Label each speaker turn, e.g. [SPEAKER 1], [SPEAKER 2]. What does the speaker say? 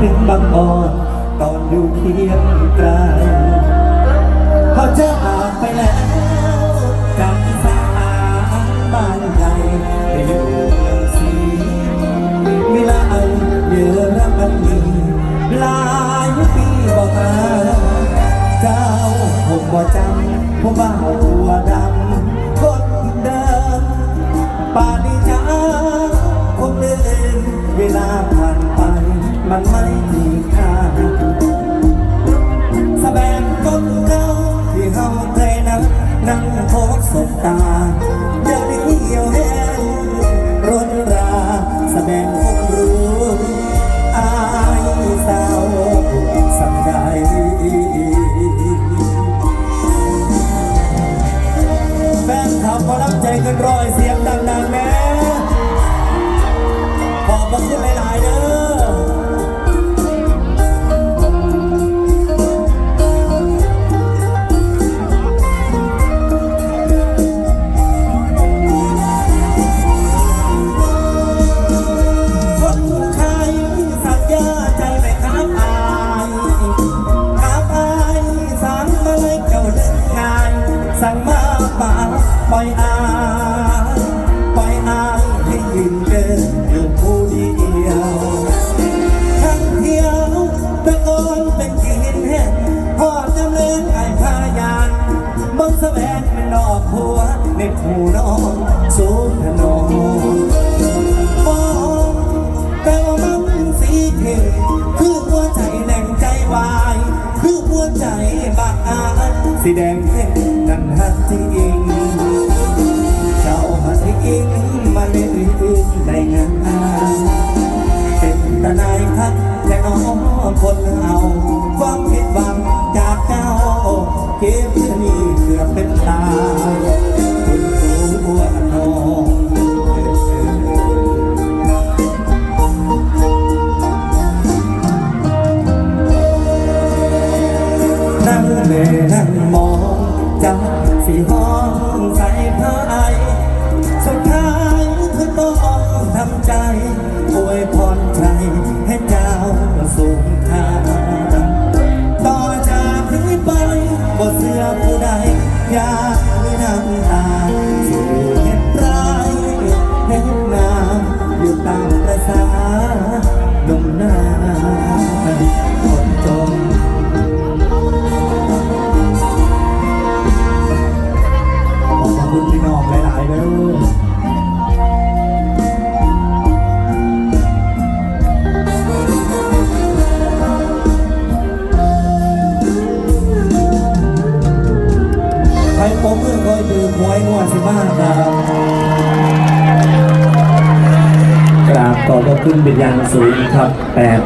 [SPEAKER 1] หนึ่งบางอ่อนตอนอยู่เคียงไกลเขาจะอาไปแล้วจากอีสานบ้านใหญ่ไปอยู่เมืองศรีเวลาเยอะระมันมีหลายปีบอกมาเจ้าผมบ่จำผู้บ่าวตัวดำคนเดิมป่านนี้จ้า แฟนขับพอรับใจกันร้อยเสียงดังๆแม่ อยอ้ายปล่อยอายให้ยืนเดินอยู่ผู้เดียวทั้งเที่ยวตะโกนเป็นกินแห้งพอจำเลินไอ้พายานบังสะแสวงเป็นดอกหัวในผู้น้องสูงถนนมองแต่ว่ามันสีเทคือหัวใจแดงใจวาย คือหัวใจบางอาสีแดงเท่นั่นฮักจริง คนเอาความผิดหวังจากเจ้า เก็บชะนีเกือบเป็นตายคุณรู้ว่าน้องนั่งเล่นั่งมองจับสีห้องใส่ผ้าไอสุดท้าย ขึ้นเป็นอย่างสูงครับแปด